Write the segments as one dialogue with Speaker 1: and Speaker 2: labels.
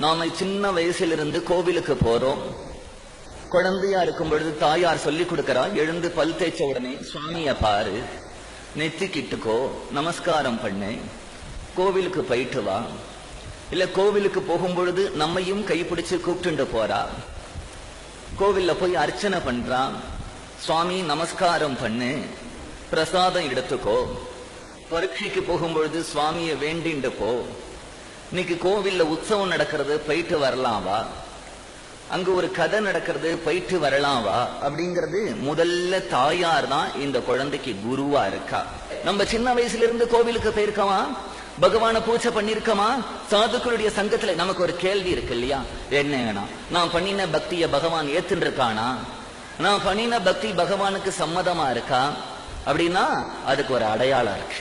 Speaker 1: நாம சின்ன வயசிலிருந்து கோவிலுக்கு போறோம். குழந்தையா இருக்கும் பொழுது தாயார் சொல்லி கொடுக்கறா எழுந்து பல் தேய்ச்ச உடனே சுவாமிய பாரு நெத்திக்கிட்டுக்கோ நமஸ்காரம் பண்ணு கோவிலுக்கு போயிட்டு வா. இல்ல கோவிலுக்கு போகும் பொழுது நம்மையும் கைப்பிடிச்சு கூப்பிட்டுண்டு போறா. கோவில்ல போய் அர்ச்சனை பண்றா. சுவாமி நமஸ்காரம் பண்ணு பிரசாதம் எடுத்துக்கோ. பரீட்சைக்கு போகும்பொழுது சுவாமியை வேண்டிண்டு போ. இன்னைக்கு கோவில்ல உற்சவம் நடக்கிறது போயிட்டு வரலாம்? வா அங்க ஒரு கதை நடக்கிறது போயிட்டு வரலாம்? வா அப்படிங்கிறது முதல்ல தாயார் தான் இந்த குழந்தைக்கு குருவா இருக்கா. நம்ம சின்ன வயசுல இருந்து கோவிலுக்கு போயிருக்கோமா? பகவான பூஜை பண்ணிருக்கோமா சாதுக்களுடைய சங்கத்துல நமக்கு ஒரு கேள்வி இருக்கு இல்லையா? என்னன்னா நான் பண்ணின பக்திய பகவான் ஏத்துன்னு இருக்கானா நான் பண்ணின பக்தி பகவானுக்கு சம்மதமா இருக்கா? அப்படின்னா அதுக்கு ஒரு அடையாளம் இருக்கு.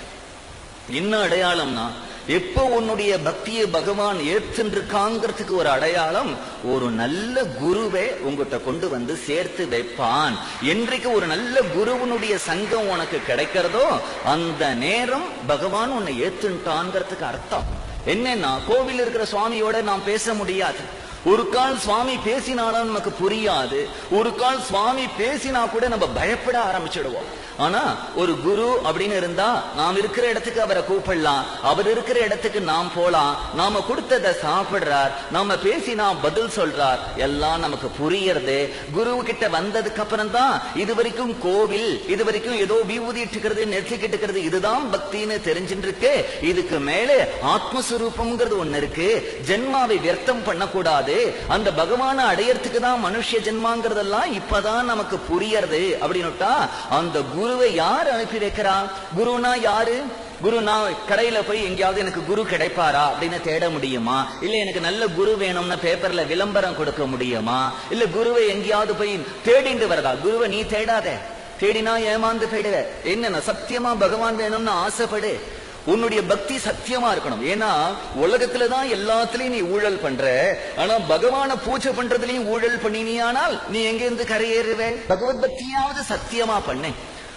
Speaker 1: என்ன அடையாளம்னா எப்போ உன்னுடைய பக்தியை பகவான் ஏற்றுருக்காங்கிறதுக்கு ஒரு அடையாளம் ஒரு நல்ல குருவை உங்ககிட்ட கொண்டு வந்து சேர்த்து வைப்பான். என்றைக்கு ஒரு நல்ல குருவனுடைய சங்கம் உனக்கு கிடைக்கிறதோ அந்த நேரம் பகவான் உன்னை ஏத்துட்டான்ங்கிறதுக்கு அர்த்தம். என்னன்னா கோவில் இருக்கிற சுவாமியோட நாம் பேச முடியாது. ஒரு கால் சுவாமி பேசினாலும் நமக்கு புரியாது. ஒரு கால் சுவாமி பேசினா கூட நம்ம பயப்பட ஆரம்பிச்சிடுவோம். ஆனா ஒரு குரு அப்படின்னு இருந்தா நாம் இருக்கிற இடத்துக்கு அவரை கூப்பிடலாம். அவர் இருக்கிற இடத்துக்கு நாம் போலாம். நாம கொடுத்ததை சாப்பிடுறார். நாம பேசினா பதில் சொல்றார். எல்லாம் நமக்கு புரியறது. குரு கிட்ட வந்ததுக்கு அப்புறம் தான் இது வரைக்கும் கோவில் இது வரைக்கும் ஏதோ விபூதி இருக்கிறது நெற்றிக்கிட்டு இருக்கிறது இதுதான் பக்தின்னு தெரிஞ்சுட்டு இருக்கு இதுக்கு மேலே ஆத்மஸ்வரூபம்ங்கிறது ஒண்ணு இருக்கு. ஜென்மாவை வியர்த்தம் பண்ணக்கூடாது. அந்த பகவான அடையறதுக்கு தான் மனுஷ ஜென்மாங்கிறதெல்லாம் இப்பதான் நமக்கு புரியறது. அப்படின்னுட்டா அந்த குரு குருவை யார் அனுப்பி வைக்கிறா குருனா யாரு? குரு நான் கடையில போய் எங்கேயாவது எனக்கு குரு கிடைப்பாரா? அப்படின்னு தேட முடியுமா? இல்ல எனக்கு நல்ல குரு வேணும்னு பேப்பர்ல விளம்பரம் கொடுக்க முடியுமா? இல்ல குருவை எங்கேயாவது போய் தேடிண்டு வரதா? குருவை நீ தேடாத. தேடினா ஏமாந்து போயிடுவ. என்ன சத்தியமா பகவான் வேணும்னு ஆசைப்படு. உன்னுடைய பக்தி சத்தியமா இருக்கணும். ஏன்னா உலகத்துலதான் எல்லாத்துலயும் நீ ஊழல் பண்ற. ஆனா பகவான பூஜை பண்றதுலயும் ஊழல் பண்ணினியானால் நீ எங்க இருந்து கரையேறுவே? பகவத் பக்தியாவது சத்தியமா பண்ணேன்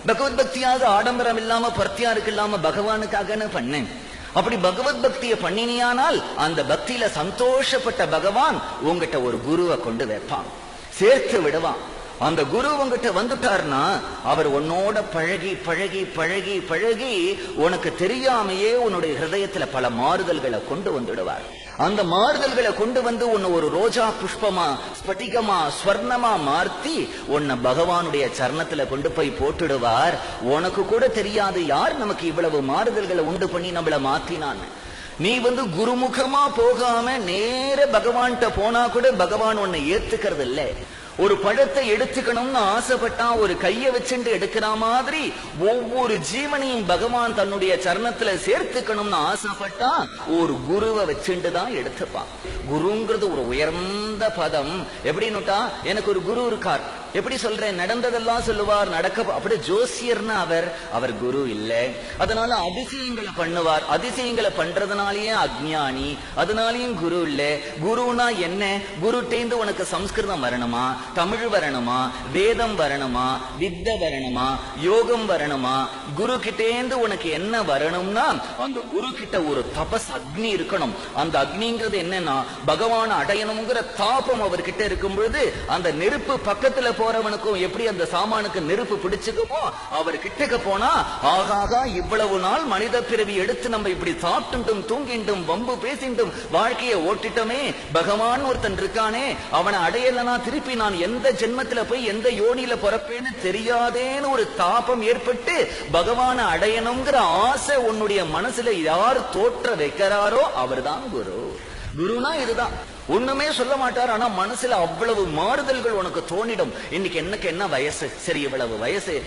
Speaker 1: பகவத் பக்தியாவது ஆடம்பரம் இல்லாம பர்த்தியாருக்கு இல்லாம பகவானுக்காக பண்ணேன். அப்படி பகவத் பக்தியை பண்ணினியானால் அந்த பக்தியில சந்தோஷப்பட்ட பகவான் உங்ககிட்ட ஒரு குருவை கொண்டு வைப்பான். சேர்த்து விடுவான். அந்த குரு உங்ககிட்ட வந்துட்டார்னா அவர் உன்னோட பழகி பழகி பழகி பழகி உனக்கு தெரியாமையே உன்னுடைய ஹிருதயத்துல பல மாறுதல்களை கொண்டு வந்துடுவார். அந்த மாறுதல்களை கொண்டு வந்து உன்னை ஒரு ரோஜா புஷ்பமா ஸ்பட்டிகமா ஸ்வர்ணமா மாற்றி உன்னை பகவானுடைய சரணத்துல கொண்டு போய் போட்டுடுவார். உனக்கு கூட தெரியாது யார் நமக்கு இவ்வளவு மாறுதல்களை உண்டு பண்ணி நம்மள மாத்தினான்னு நீ வந்து குருமுகமா போகாம நேர பகவான்கிட்ட போனா கூட பகவான் உன்னை ஏத்துக்கிறது இல்லை ஒரு பழத்தை எடுத்துக்கணும்னு ஆசைப்பட்டா ஒரு கைய வச்சுட்டு எடுக்கிற மாதிரி ஒவ்வொரு ஜீவனையும் பகவான் தன்னுடைய சரணத்துல சேர்த்துக்கணும்னு ஆசைப்பட்டா ஒரு குருவை வச்சுட்டு தான் எடுத்துப்பான். குருங்கிறது ஒரு உயர்ந்த பதம். எப்படின்னுட்டா எனக்கு ஒரு குரு இருக்கார். எப்படி சொல்றேன்? நடந்ததெல்லாம் சொல்லுவார் நடக்க அப்படி ஜோசியர்னு அவர் அவர் குரு இல்ல. அதனால அதிசயங்களை பண்ணுவார். அதிசயங்களை பண்றதுனாலயே அஜ்ஞானி அதனாலயும் குரு இல்ல. குருனா என்ன? குருட்டேந்து உனக்கு சம்ஸ்கிருதம் வரணுமா? தமிழ் வரணுமா? வேதம் வரணுமா? வித்த வரணுமா? யோகம் வரணுமா? குரு கிட்டேந்து உனக்கு என்ன வரணும்னா அந்த குரு கிட்ட ஒரு தபஸ் அக்னி இருக்கணும். அந்த அக்னிங்கிறது என்னன்னா பகவான் அடையணுங்கிற தாபம் அவர்கிட்ட இருக்கும் பொழுது அந்த நெருப்பு பக்கத்துல போறவனுக்கும் எப்படி அந்த சாமானுக்கு நெருப்பு பிடிச்சுக்குமோ அவர் கிட்டக்க போனா ஆகாகா இவ்வளவு நாள் மனித பிறவி எடுத்து நம்ம இப்படி சாப்பிட்டுட்டும் தூங்கிண்டும் வம்பு பேசிண்டும் வாழ்க்கையை ஓட்டிட்டோமே பகவான் ஒருத்தன் இருக்கானே அவனை அடையலனா திருப்பி நான் எந்த ஜென்மத்துல போய் எந்த யோனியில பிறப்பேன்னு தெரியாதேன்னு ஒரு தாபம் ஏற்பட்டு பகவான அடையணுங்கிற ஆசை உன்னுடைய மனசுல யார் தோற்ற வைக்கிறாரோ அவர்தான் குரு. குருனா இதுதான். ஒண்ணுமே சொல்ல மாட்டார் ஆனா மனசுல அவ்வளவு மாறுதல்கள் உனக்கு தோணிடும். இன்னைக்கு எனக்கு என்ன வயசு? சரி இவ்வளவு வயசு.